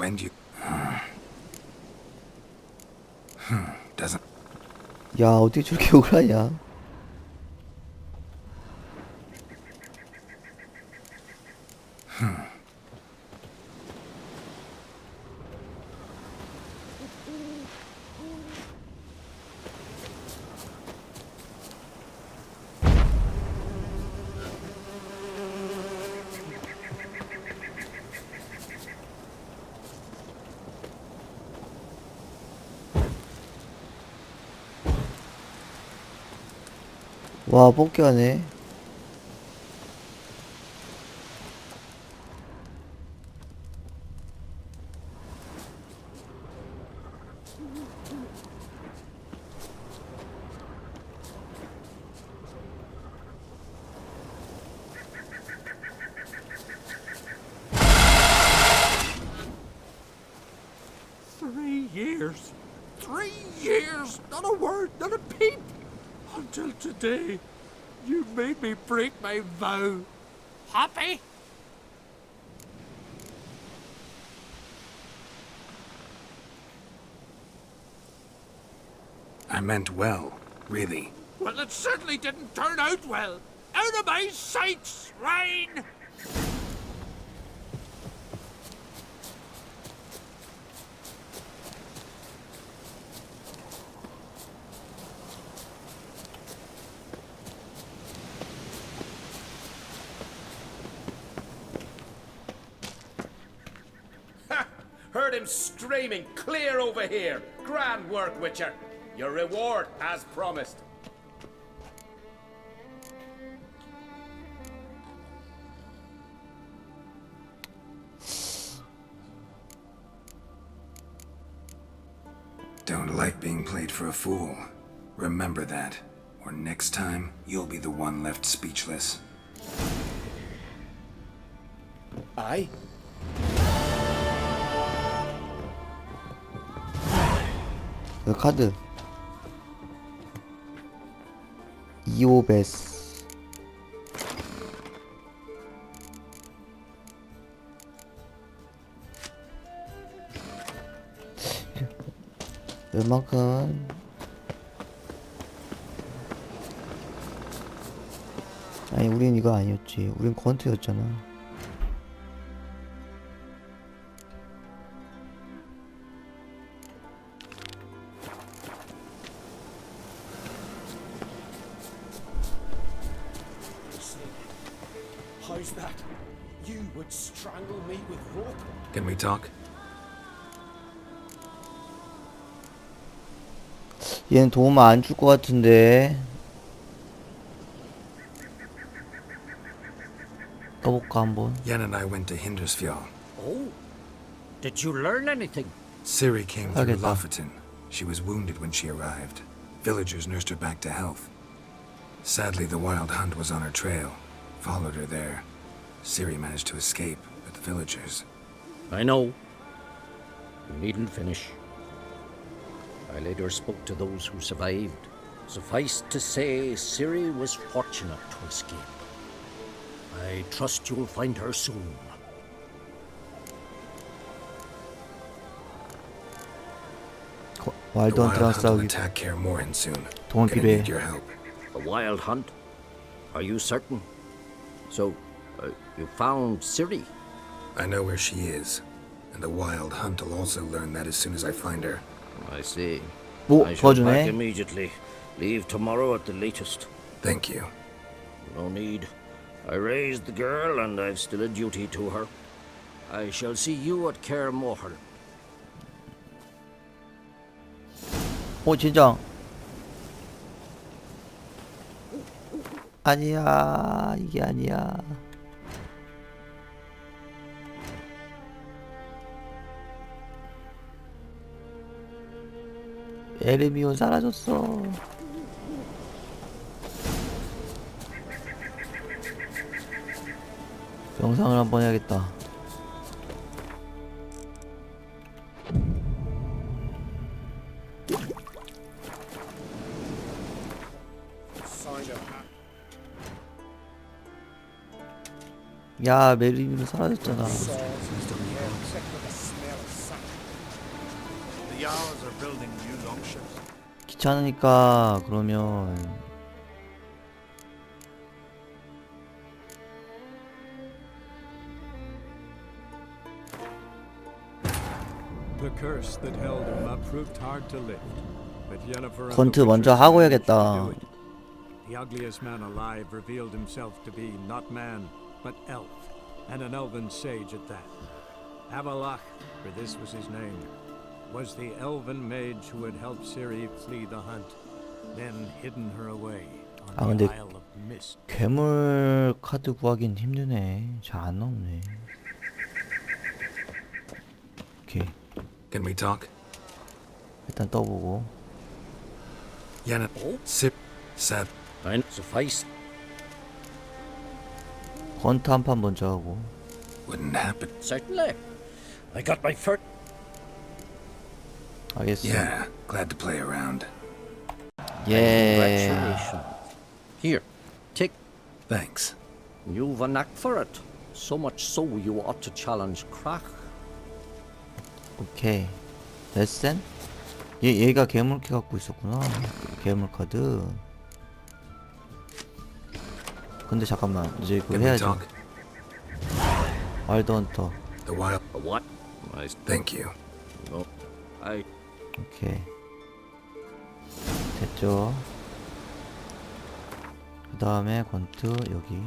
When do you... Hmm. Doesn't... 야 어떻게 저렇게 억울하냐 와 뽑기하네 Until today, you made me break my vow. Happy? I meant well, really. Well, it certainly didn't turn out well. Out of my sight, swine! Heard him screaming, clear over here. Grand work, Witcher. Your reward as promised. Don't like being played for a fool. Remember that. Or next time, you'll be the one left speechless. Aye? 카드. 이오베스. 웬만큼. 아니 우린 이거 아니었지. 우린 권투였잖아 would strangle me with rope? Can we talk? 얘는 도움 안 줄 것 같은데 가볼까 한번 Yen and I went to Hindersfjall. Oh. Did you learn anything? Ciri came through Okay, Lofoten. She was wounded when she arrived. Villagers nursed her back to health. Sadly, the wild hunt was on her trail. Followed her there. Siri managed to escape, with the villagers. I know. You needn't finish. I later spoke to those who survived. Suffice to say, Siri was fortunate to escape. I trust you'll find her soon. Wild Hunt will attack Kaer Morin soon. Gonna need your help. A wild hunt? Are you certain? So, you found Ciri? I know where she is. And the wild hunt will also learn that as soon as I find her. I see. 뭐 I shall back 도와주네 immediately. Leave tomorrow at the latest. Thank you. No need. I raised the girl, and I've still a duty to her. I shall see you at Kaer Morhen. 어 진짜 아니야 이게 아니야 에르미온 사라졌어. 영상을 한번 해야겠다. 야 메르미온 사라졌잖아 귀찮으니까 그러면 건트 먼저 하고 해야겠다. The ugliest man alive revealed himself to be not man, but elf, and an elven sage at that. Avalach, for this was his name, was the elven mage who had helped Ciri flee the hunt, then hidden her away 아, on the 근데- Isle of Mist. 괴물 카드 구하긴 힘드네. 잘 안 나오네. 오케이. Can we talk? 일단 떠보고. Yenna, Sip, Sad, I suffice. 건트 한 판 먼저 하고. wouldn't happen. Certainly. I got my first. 알겠어. Yeah, glad to play around. 예. Congratulations. Here, take. Thanks. You've a knack for it. So much so you ought to challenge Crack. 오케이. 레센? 얘 얘가 괴물캐 갖고 있었구나. 괴물 카드. 근데 잠깐만 이제 그거 Can we 해야죠. talk? 와일드 헌터. The wild. A what? I. Thank you. No. I. 오케이. 됐죠. 그 다음에 권트 여기.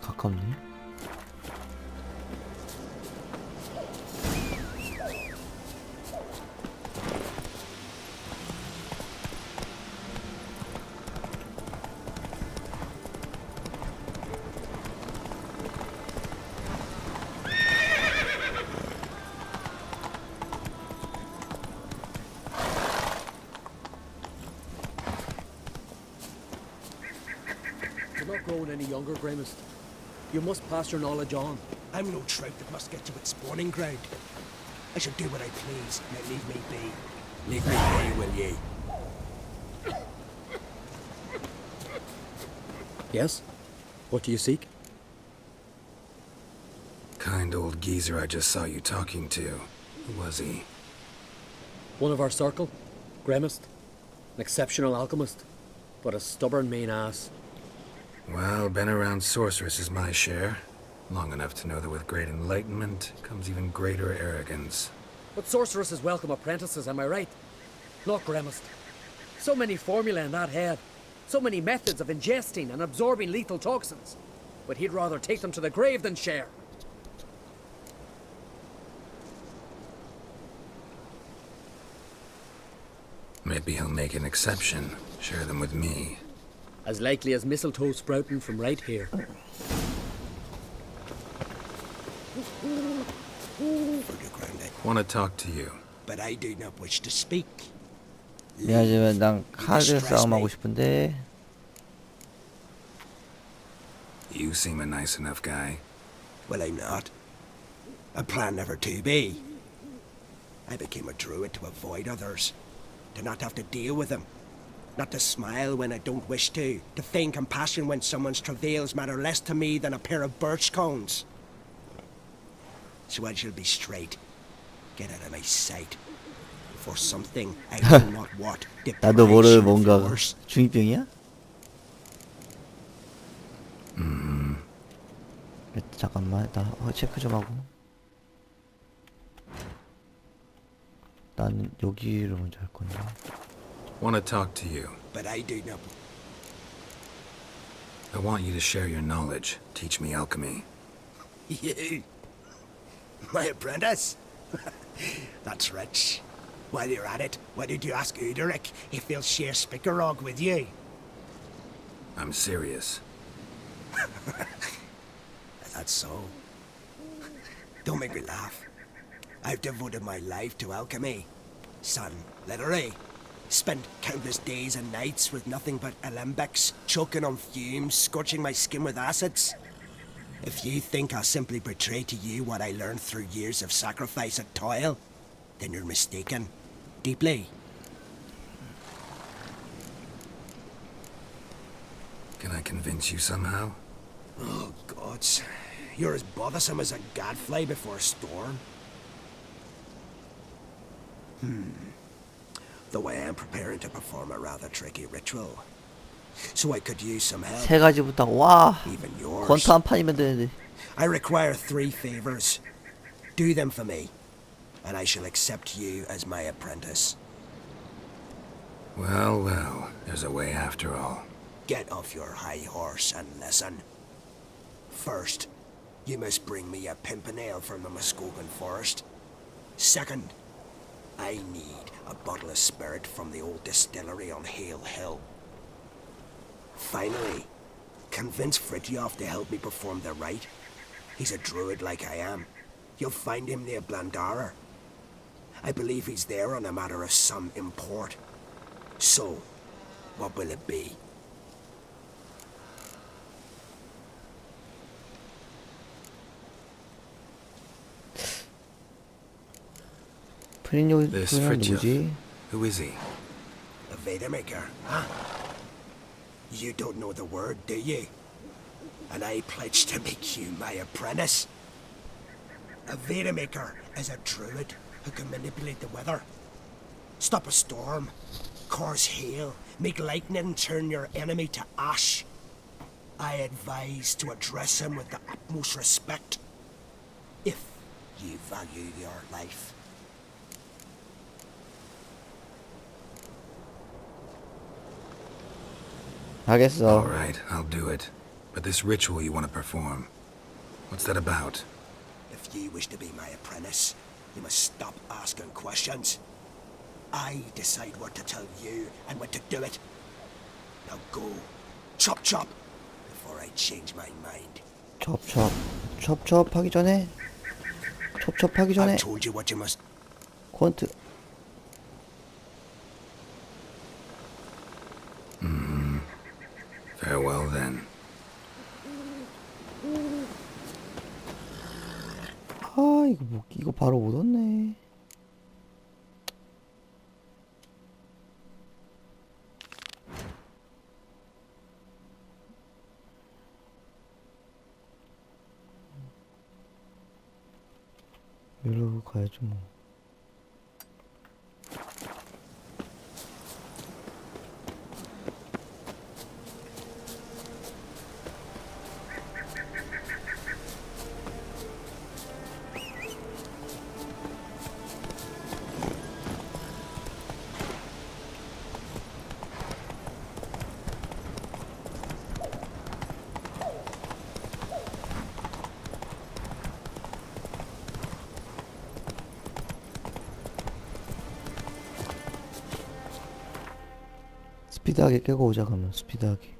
가깝네. You must pass your knowledge on. I'm no trout that must get to its spawning ground. I shall do what I please. Now leave me be. Leave me be, will ye? Yes? What do you seek? Kind old geezer I just saw you talking to. Who was he? One of our circle? Grimace? An exceptional alchemist, but a stubborn main ass. Well, been around sorceress is my share. Long enough to know that with great enlightenment comes even greater arrogance. But sorceresses welcome apprentices, am I right? Not Grimace. So many formulae in that head. So many methods of ingesting and absorbing lethal toxins. But he'd rather take them to the grave than share. Maybe he'll make an exception. Share them with me. As likely as mistletoe sprouting from right here. For the ground, I- Want to talk to you. but I do not wish to speak. 미안하지만 난 카드 싸움 하고 싶은데 You seem a nice enough guy. Well, I'm not. I plan never to be. I became a druid to avoid others, to not have to deal with them, not to smile when I don't wish to, to feign compassion when someone's travails matter less to me than a pair of birch cones. So I shall be straight. Get out of my sight. For something I know not what. 나도 모르는 depression 뭔가 force. 중이병이야? 일단 잠깐만 일단 어, 체크 좀 하고 나는 여기를 먼저 할 건데 Want to talk to you. But I do not. I want you to share your knowledge. Teach me alchemy. You? My apprentice? That's rich. While you're at it, why did you ask Uderic if he'll share Spickerog with you? I'm serious. That's so. Don't make me laugh. I've devoted my life to alchemy. Son, literally. Spent countless days and nights with nothing but alembics, choking on fumes, scorching my skin with acids. If you think I'll simply betray to you what I learned through years of sacrifice and toil, then you're mistaken. Deeply. Can I convince you somehow? Oh, gods. You're as bothersome as a gadfly before a storm. Hmm Though I am preparing to perform a rather tricky ritual. So I could use some help. 세 가지부터 와 Even yours. 권투 한 판이면 되는데 I require three favors. Do them for me, and I shall accept you as my apprentice. Well, well, there's a way after all. Get off your high horse and listen. First, you must bring me a pimpernel from the Muskogan forest. Second, I need a bottle of spirit from the old distillery on Hale Hill. Finally, convince Fritjof to help me perform the rite. He's a druid like I am. You'll find him near Blandara. I believe he's there on a matter of some import. So, what will it be? 프린요 This 프린요 Fritjof. 누구지? Who is he? A Vedamaker, huh? You don't know the word, do you? And I pledge to make you my apprentice. A Vedamaker is a druid who can manipulate the weather. Stop a storm, cause hail, make lightning turn your enemy to ash. I advise to address him with the utmost respect. If you value your life. 알겠어 All right, I'll do it. But this ritual you want to perform, what's that about? If you wish to be my apprentice, you must stop asking questions. I decide what to tell you and when to do it. Now go. Chop chop. Before I change my mind. 첩첩 첩첩 하기 전에 첩첩 하기 전에 I've told you what you must 권투 이거 뭐 이거 바로 못 얻네 스피드하게 깨고 오자 그러면. 스피드하게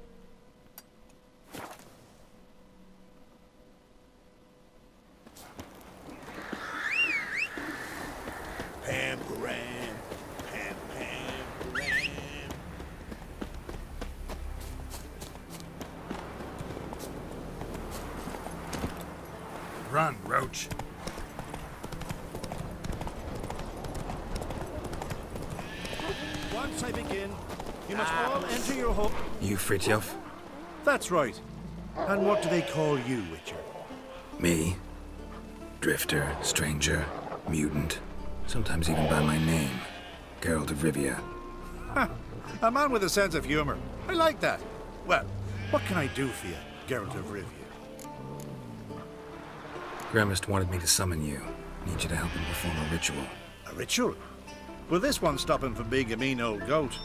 Fritjof? That's right. And what do they call you, Witcher? Me? Drifter, stranger, mutant, sometimes even by my name. Geralt of Rivia. A man with a sense of humor. I like that. Well, what can I do for you, Geralt of Rivia? Gremist wanted me to summon you. Need you to help him perform a ritual. A ritual? Will this one stop him from being a mean old goat?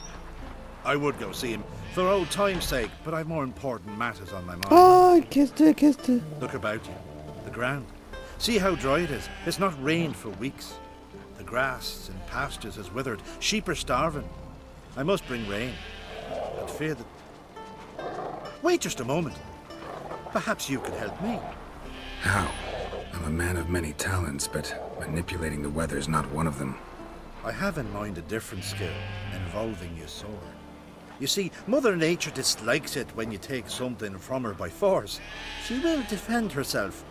I would go see him for old time's sake, but I've more important matters on my mind. Oh, kissed her, kissed her. Look about you. The ground. See how dry it is. It's not rained for weeks. The grass and pastures has withered. Sheep are starving. I must bring rain. But fear that. Wait just a moment. Perhaps you could help me. How? I'm a man of many talents, but manipulating the weather is not one of them. I have in mind a different skill involving your sword. You see, Mother Nature dislikes it when you take something from her by force. She will defend herself.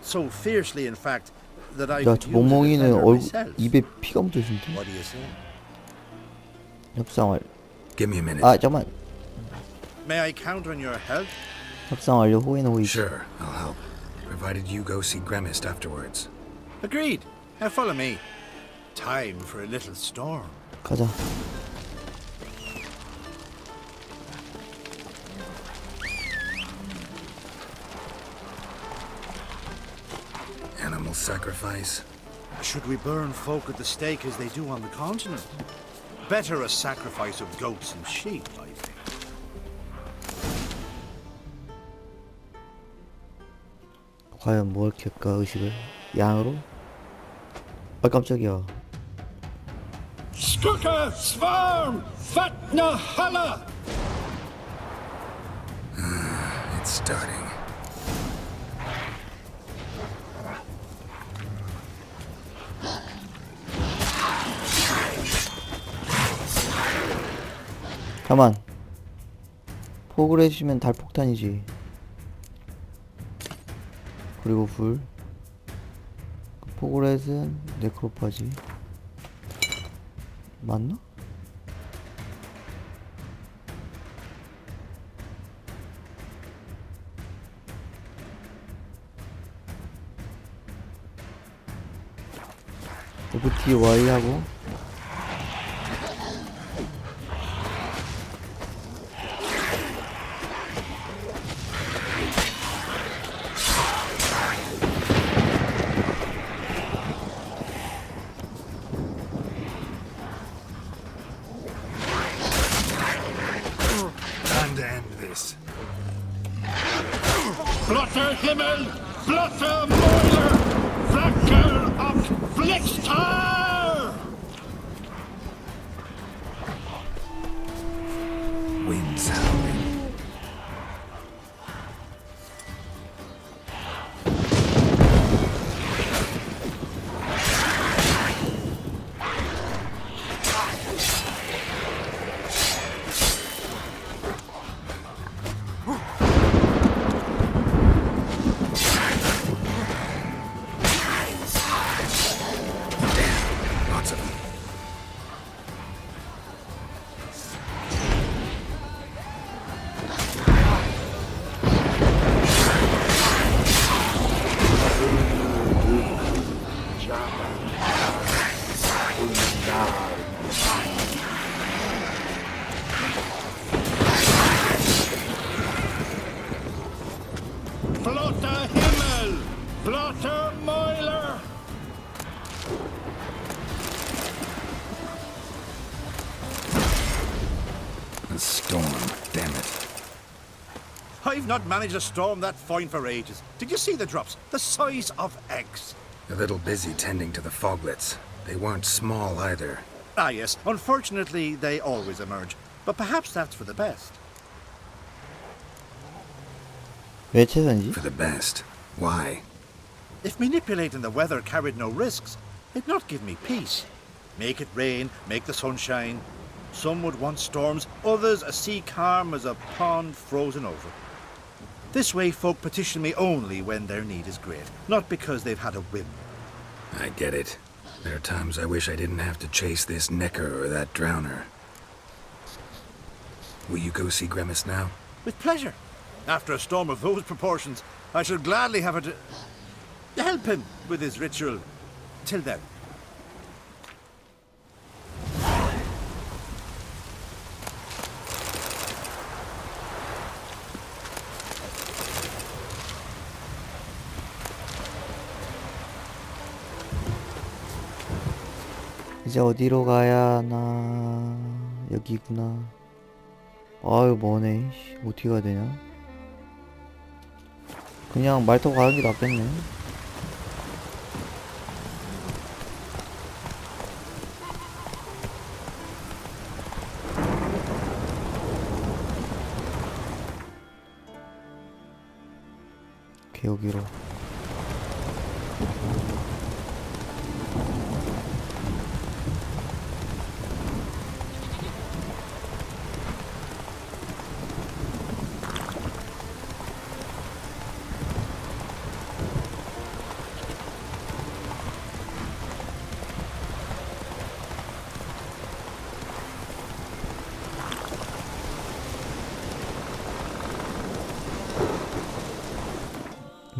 So fiercely, in fact, that I 야 could 저 use to 멍멍이는 defend her 얼굴 myself. 입에 피가 묻어 있는데 What do you say? 협상을 Give me a minute. 아 잠만 May I count on your help? 협상 완료 호인 호의 Sure, I'll help. Provided you go see Gremist afterwards. Agreed. Now follow me. Time for a little storm. 가자 sacrifice? Should we burn folk at the stake as they do on the continent? Better a sacrifice of goats and sheep, I think. 과연 뭘 켤까 의식을 양으로? 아 깜짝이야 Skooka Svarm Fatna Hala! It's starting. 가만 폭을 해주면 달폭탄이지. 그리고 불. 그 포그렛은 네크로파지. 맞나? FTY 하고 Blotter Himmel! Blotter Moiler! A storm, damn it. I've not managed a storm that fine for ages. Did you see the drops? The size of eggs. A little busy tending to the foglets. They weren't small either. Ah, yes. Unfortunately, they always emerge. But perhaps that's for the best. For the best. Why? If manipulating the weather carried no risks, it'd not give me peace. Make it rain, make the sun shine. Some would want storms, others a sea calm as a pond frozen over. This way, folk petition me only when their need is great, not because they've had a whim. I get it. There are times I wish I didn't have to chase this necker or that drowner. Will you go see Grimace now? With pleasure. After a storm of those proportions, I should gladly have it to help him with his ritual. Till then. 이제 어디로 가야 하나 여기구나 아유 씨, 어떻게 가야 되냐 그냥 말 타고 가는 게 낫겠네. 오케이 여기로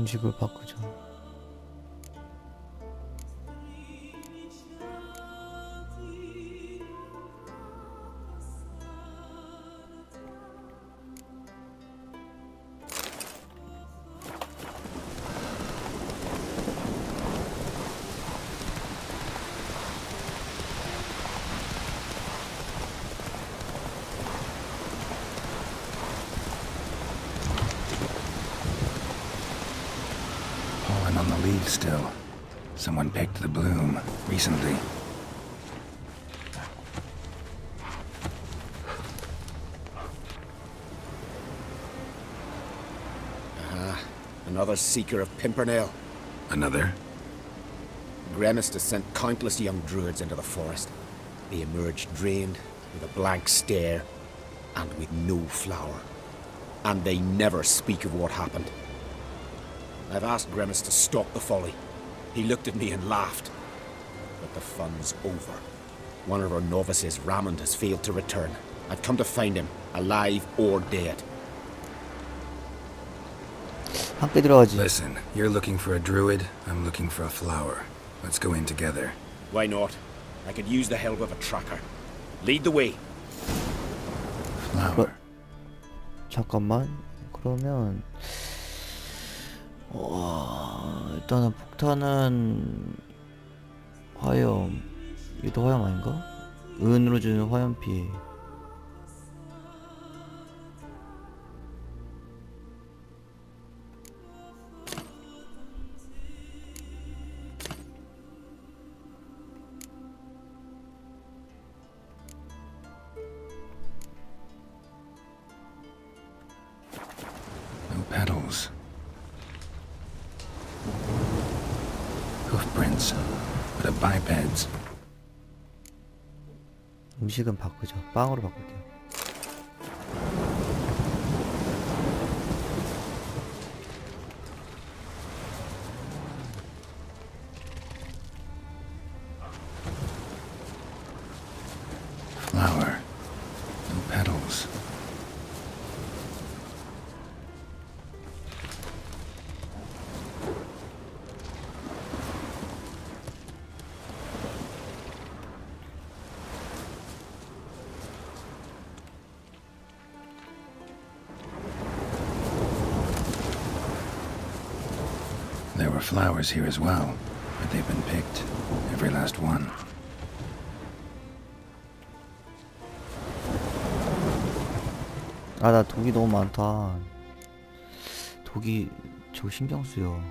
음식을 바꾸자. Still. Someone picked the bloom recently. Uh-huh. Another seeker of Pimpernel. Another? Gremist has sent countless young druids into the forest. They emerge drained, with a blank stare, and with no flower. And they never speak of what happened. I've asked Gremis to stop the folly. He looked at me and laughed. But the fun's over. One of our novices, Ramond, has failed to return. I've come to find him, alive or dead. 함께 들어가지. Listen, you're looking for a druid, I'm looking for a flower. Let's go in together. Why not? I could use the help of a tracker. Lead the way. Flower. 잠깐만. 그러면 와 일단은 폭탄은 화염. 이도 화염 아닌가? 은으로 주는 화염 피해. 음식은 바꾸자. 빵으로 바꿀게요. Flower. No petals. Flowers here as well, but they've been picked. Every last one. 아 나 독이 너무 많다. 독이 저 신경 쓰여.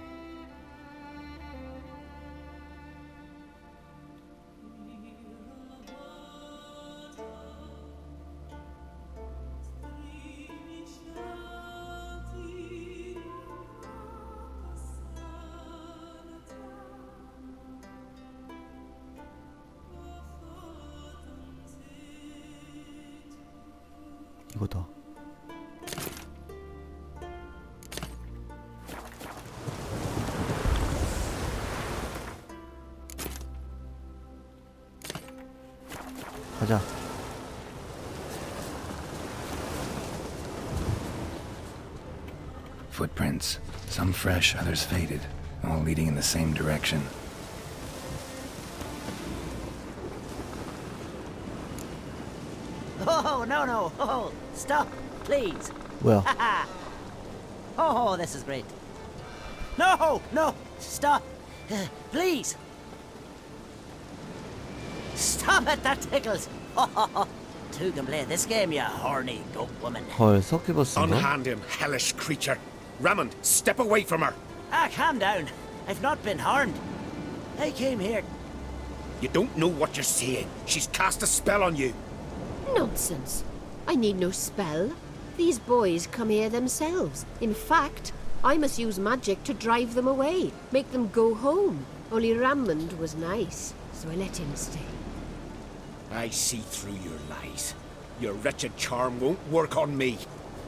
이거다. 가자. Footprints. Some fresh, others faded, all leading in the same direction. no, no. Oh, stop, please. Well. oh, this is great. No, no, stop. Please. Stop it, that tickles. Two can play this game, you horny goat woman. Unhand him, hellish creature. Ramond, step away from her. Ah, calm down. I've not been harmed. I came here. You don't know what you're saying. She's cast a spell on you. Nonsense. I need no spell. These boys come here themselves. In fact, I must use magic to drive them away, make them go home. Only Rammond was nice, so I let him stay. I see through your lies. Your wretched charm won't work on me.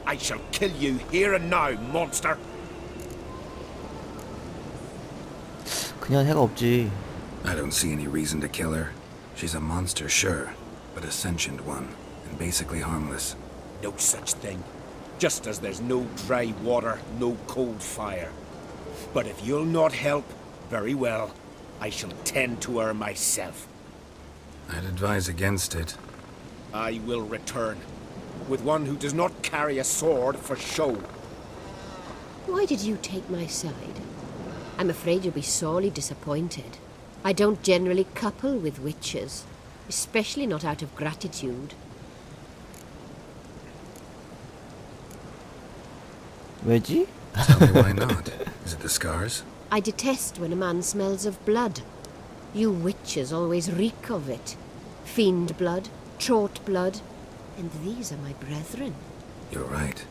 I shall kill you here and now, monster. 그냥 해가 없지. I don't see any reason to kill her. She's a monster, sure, but a sentient one, and basically harmless. No such thing. Just as there's no dry water, no cold fire. But if you'll not help, very well. I shall tend to her myself. I'd advise against it. I will return. With one who does not carry a sword for show. Why did you take my side? I'm afraid you'll be sorely disappointed. I don't generally couple with witches, especially not out of gratitude. 왜지? Tell me why not. Is it the scars? I detest when a man smells of blood. You witches always reek of it. Fiend blood, trot blood, and these are my brethren. You're right.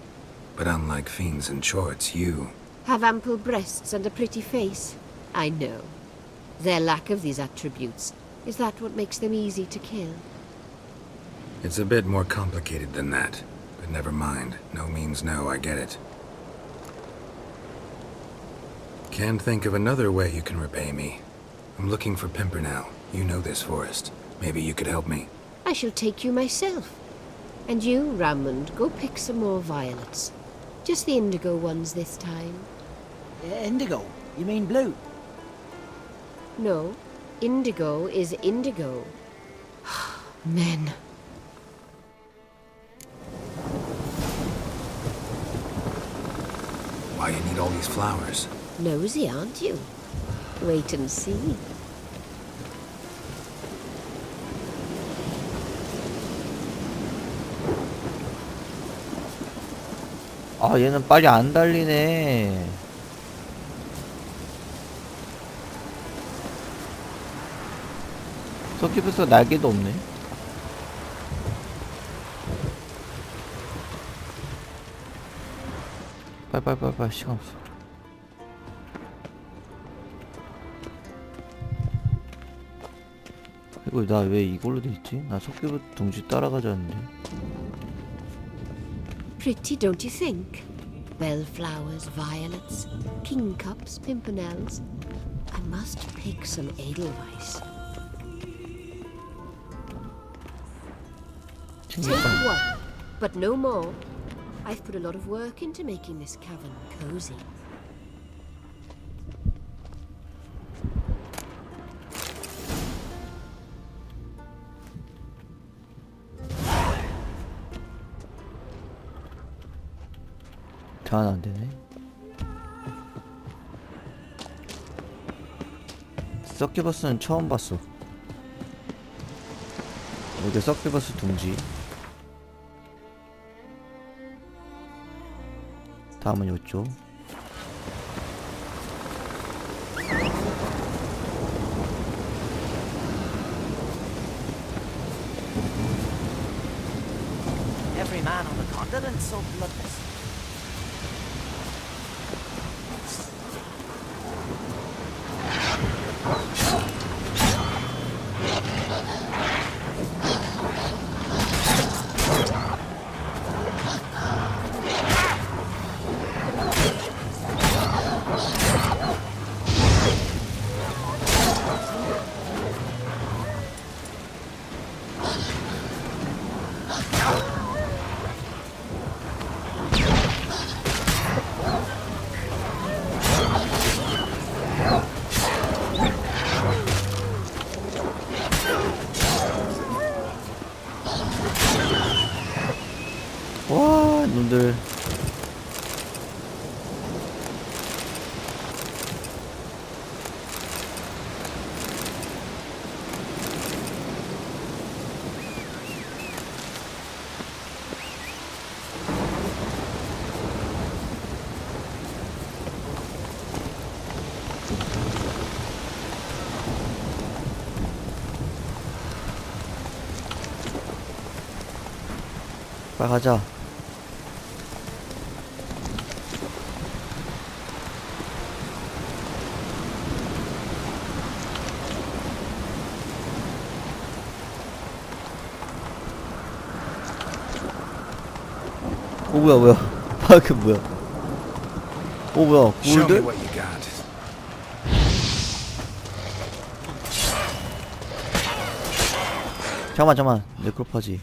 But unlike fiends and chorts, you. Have ample breasts and a pretty face. I know. Their lack of these attributes, is that what makes them easy to kill? It's a bit more complicated than that. But never mind. No means no, I get it. Can't think of another way you can repay me. I'm looking for Pimpernel. You know this forest. Maybe you could help me. I shall take you myself. And you, Ramond, go pick some more violets. Just the indigo ones this time. Uh, indigo? You mean blue? No, indigo is indigo. Men. Why you need all these flowers? Nosy, aren't you? Wait and see. 아 얘는 빨리 안 달리네 서킷버스 날개도 없네 빨빨빨빨 시간 없어 이거 나 왜 이걸로 돼 있지? 나 석기부 둥지 따라가자는데 Pretty, don't you think? Bellflowers, violets, kingcups, pimpernels. I must pick some edelweiss. Take one, but no more. I've put a lot of work into making this cavern cozy. 대안 안 되네. 서큐버스는 처음 봤어. 여기 서큐버스 둥지. 다음은 bloodless. 빨리 가자. 오 뭐야 뭐야. 파크 뭐야? 오 뭐야 Show me 골드? 잠깐만 잠깐만. 네크로파지